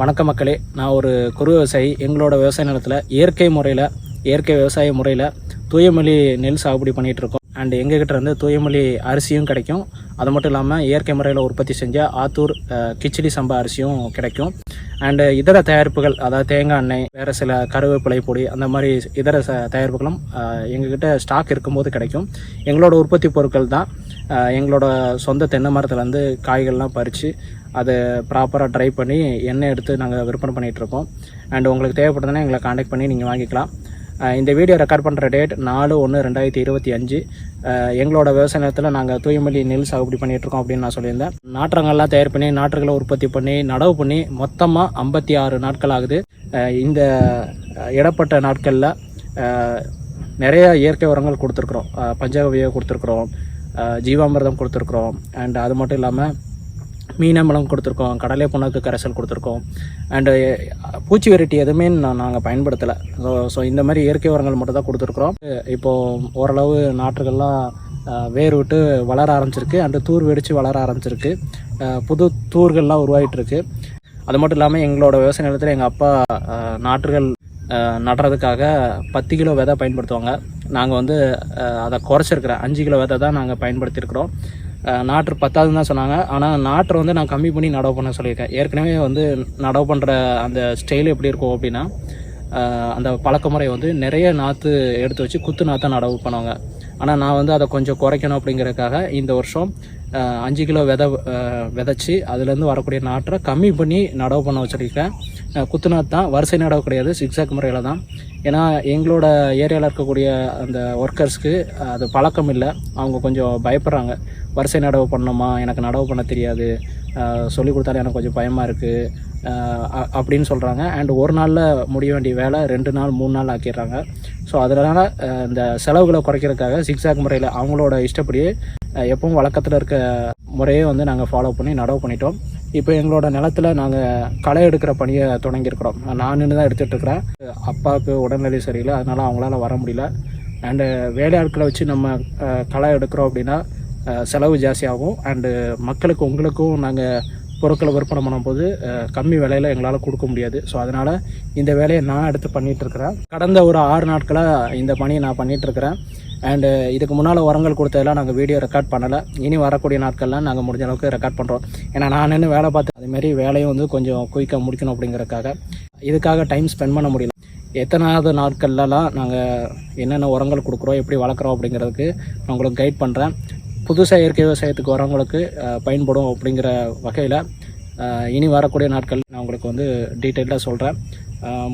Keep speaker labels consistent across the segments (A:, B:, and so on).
A: வணக்க மக்களே. நான் ஒரு குறு விவசாயி. எங்களோட விவசாய நிலத்தில் இயற்கை முறையில் இயற்கை விவசாய முறையில் தூயமல்லி நெல் சாகுபடி பண்ணிகிட்டு இருக்கோம். அண்ட் எங்ககிட்ட இருந்து தூயமொழி அரிசியும் கிடைக்கும். அது மட்டும் இல்லாமல் இயற்கை முறையில் உற்பத்தி செஞ்ச ஆத்தூர் கிச்சடி சம்பா அரிசியும் கிடைக்கும். அண்டு இதர தயாரிப்புகள் அதாவது தேங்காய் எண்ணெய் வேறு சில கருவேப்பிலை பொடி அந்த மாதிரி இதர ச தயாரிப்புகளும் எங்ககிட்ட ஸ்டாக் இருக்கும்போது கிடைக்கும். எங்களோட உற்பத்தி பொருட்கள் தான். எங்களோட சொந்த தென்னை மரத்துலேருந்து காய்கள்லாம் பறித்து அதை ப்ராப்பராக ட்ரை பண்ணி எண்ணெய் எடுத்து நாங்கள் விற்பனை பண்ணிகிட்ருக்கோம் அண்ட் உங்களுக்கு தேவைப்படுதுன்னா எங்களை காண்டாக்ட் பண்ணி நீங்கள் வாங்கிக்கலாம். இந்த வீடியோ ரெக்கார்ட் பண்ணுற டேட் நாலு ஒன்று ரெண்டாயிரத்தி இருபத்தி அஞ்சு. எங்களோட விவசாய நிலத்தில் நாங்கள் தூய்மொழி நெல் சாகுபடி பண்ணிகிட்ருக்கோம் அப்படின்னு நான் சொல்லியிருந்தேன். நாற்றங்கள்லாம் தயார் பண்ணி நாற்றுகளை உற்பத்தி பண்ணி நடவு பண்ணி மொத்தமாக ஐம்பத்தி ஆறு நாட்கள் ஆகுது. இந்த இடப்பட்ட நாட்களில் நிறைய இயற்கை உரங்கள் கொடுத்துருக்குறோம். அஹ் பஞ்சகவியை கொடுத்துருக்குறோம். ஜீவாமிர்தம் கொடுத்துருக்குறோம். அண்ட் அது மட்டும் இல்லாமல் மீனம்பளம் கொடுத்துருக்கோம். கடலை புண்ணாக்கு கரைசல் கொடுத்துருக்கோம். அண்டு பூச்சி வெரைட்டி எதுவுமே நான் நாங்கள் பயன்படுத்தலை. ஸோ ஸோ இந்த மாதிரி இயற்கை உரங்கள் மட்டும் தான் கொடுத்துருக்குறோம். இப்போது ஓரளவு நாற்றுகள்லாம் வேர் விட்டு வளர ஆரம்பிச்சிருக்கு. அண்டு தூர் வெடித்து வளர ஆரம்பிச்சிருக்கு. புது தூர்கள்லாம் உருவாயிட்டு இருக்கு அது மட்டும் இல்லாமல் எங்களோட விவசாய நிலத்தில் எங்கள் அப்பா நாற்றுகள் நடுறதுக்காக பத்து கிலோ விதை பயன்படுத்துவாங்க. நாங்கள் வந்து அதை குறைச்சிருக்கிறேன் அஞ்சு கிலோ விதை தான் நாங்கள் பயன்படுத்தியிருக்கிறோம். நாற்று பத்தாதுன்னு தான் சொன்னாங்க. ஆனால் நாற்று வந்து நான் கம்மி பண்ணி நடவு பண்ண சொல்லியிருக்கேன். ஏற்கனவே வந்து நடவு பண்ணுற அந்த ஸ்டைல் எப்படி இருக்கும் அப்படின்னா அந்த பழக்க முறை வந்து நிறைய நாற்று எடுத்து வச்சு குத்து நாற்றை நடவு பண்ணுவாங்க. ஆனால் நான் வந்து அதை கொஞ்சம் குறைக்கணும் அப்படிங்கிறதுக்காக இந்த வருஷம் அஞ்சு கிலோ விதை விதைச்சி அதுலேருந்து வரக்கூடிய நாற்றை கம்மி பண்ணி நடவு பண்ண வச்சுருக்கேன். குத்துநாத் தான். வரிசை நடவு கிடையாது. சிக்ஸாக் முறையில் தான். ஏன்னா எங்களோட ஏரியாவில் இருக்கக்கூடிய அந்த ஒர்க்கர்ஸ்க்கு அது பழக்கம் இல்லை. அவங்க கொஞ்சம் பயப்படுறாங்க. வரிசை நடவு பண்ணணுமா? எனக்கு நடவு பண்ண தெரியாது. சொல்லி கொடுத்தாலும் எனக்கு கொஞ்சம் பயமாக இருக்குது அப்படின்னு சொல்கிறாங்க அண்ட் ஒரு நாளில் முடிய வேண்டிய வேலை ரெண்டு நாள் மூணு நாள் ஆக்கிடுறாங்க. ஸோ அதனால் இந்த செலவுகளை குறைக்கிறதுக்காக சிக்ஸாக் முறையில் அவங்களோட இஷ்டப்படியே எப்பவும் வழக்கத்தில் இருக்க முறையே வந்து நாங்கள் ஃபாலோ பண்ணி நடவு பண்ணிட்டோம். இப்போ எங்களோட நிலத்தில் நாங்கள் களை எடுக்கிற பணியை தொடங்கியிருக்கிறோம். நான் நின்று தான் எடுத்துகிட்டு இருக்கிறேன். அப்பாவுக்கு உடல்நிலை சரியில்லை. அதனால் அவங்களால வர முடியல. அண்டு வேலையாட்களை வச்சு நம்ம களை எடுக்கிறோம் அப்படின்னா செலவு ஜாஸ்தியாகும். அண்டு மக்களுக்கு உங்களுக்கும் நாங்கள் பொருட்களை விற்பனை பண்ணும்போது கம்மி விலையில் எங்களால் கொடுக்க முடியாது. ஸோ அதனால் இந்த வேலையை நான் எடுத்து பண்ணிகிட்டு இருக்கிறேன். கடந்த ஒரு ஆறு நாட்களாக இந்த பணியை நான் பண்ணிகிட்டு இருக்கிறேன். அண்டு இதுக்கு முன்னால் உரங்கள் கொடுத்ததெல்லாம் நாங்கள் வீடியோ ரெக்கார்ட் பண்ணலை. இனி வரக்கூடிய நாட்கள்லாம் நாங்கள் முடிஞ்ச அளவுக்கு ரெக்கார்ட் பண்ணுறோம் ஏன்னா நான் நின்று வேலை பார்த்து அதுமாரி வேலையும் வந்து கொஞ்சம் குயிக்காக முடிக்கணும் அப்படிங்கிறக்காக இதுக்காக டைம் ஸ்பெண்ட் பண்ண முடியல. எத்தனாவது நாட்கள்லலாம் நாங்கள் என்னென்ன உரங்கள் கொடுக்குறோம் எப்படி வளர்க்குறோம் அப்படிங்கிறதுக்கு நான் உங்களுக்கு கைட் பண்ணுறேன் புதுசாக இயற்கை விவசாயத்துக்கு வரவங்களுக்கு பயன்படும் அப்படிங்கிற வகையில் இனி வரக்கூடிய நாட்கள் நான் உங்களுக்கு வந்து டீட்டெயிலாக சொல்கிறேன்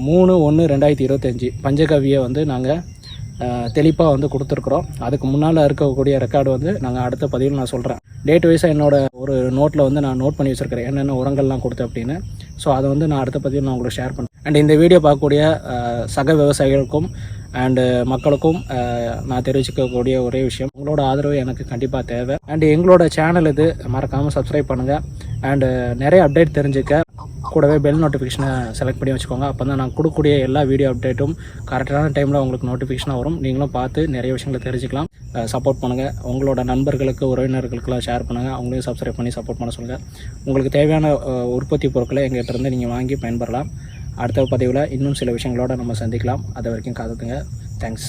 A: மூணு ஒன்று ரெண்டாயிரத்தி இருபத்தஞ்சி பஞ்சகவியை வந்து நாங்கள் தெளிப்பாக வந்து கொடுத்துருக்குறோம். அதுக்கு முன்னால் இருக்கக்கூடிய ரெக்கார்டு வந்து நாங்கள் அடுத்த பதிவில் நான் சொல்கிறேன் டேட் வைஸாக என்னோடய ஒரு நோட்டில் வந்து நான் நோட் பண்ணி வச்சுருக்கிறேன். என்னென்ன உரங்கள்லாம் கொடுத்தேன் அப்படின்னு. ஸோ அதை வந்து நான் அடுத்த பதிவில் நான் உங்களுக்கு ஷேர் பண்ணேன் அண்ட் இந்த வீடியோ பார்க்கக்கூடிய சக விவசாயிகளுக்கும் அண்டு uh, மக்களுக்கும் uh, நான் தெரிவிச்சுக்கக்கூடிய ஒரே விஷயம் உங்களோட ஆதரவு எனக்கு கண்டிப்பாக தேவை. அண்ட் எங்களோட சேனல் இது மறக்காமல் சப்ஸ்கிரைப் பண்ணுங்கள் அண்டு uh, நிறைய அப்டேட் தெரிஞ்சுக்க கூடவே பெல் நோட்டிஃபிகேஷனை செலக்ட் பண்ணி வச்சுக்கோங்க. அப்போ தான் நான் கொடுக்கக்கூடிய எல்லா வீடியோ அப்டேட்டும் கரெக்டான டைமில் உங்களுக்கு நோட்டிஃபிகேஷனாக வரும். நீங்களும் பார்த்து நிறைய விஷயங்களை தெரிஞ்சுக்கலாம். சப்போர்ட் பண்ணுங்கள் உங்களோட நண்பர்களுக்கு உறவினர்களுக்கெல்லாம் ஷேர் பண்ணுங்கள் அவங்களையும் சப்ஸ்கிரைப் பண்ணி சப்போர்ட் பண்ண சொல்லுங்கள் உங்களுக்கு தேவையான உற்பத்தி பொருட்களை எங்கள்கிட்ட இருந்து நீங்கள் வாங்கி பயன்பெறலாம். அடுத்த பதிவில் இன்னும் சில விஷயங்களோட நம்ம சந்திக்கலாம். அது வரைக்கும் காத்துக்குங்க. தேங்க்ஸ்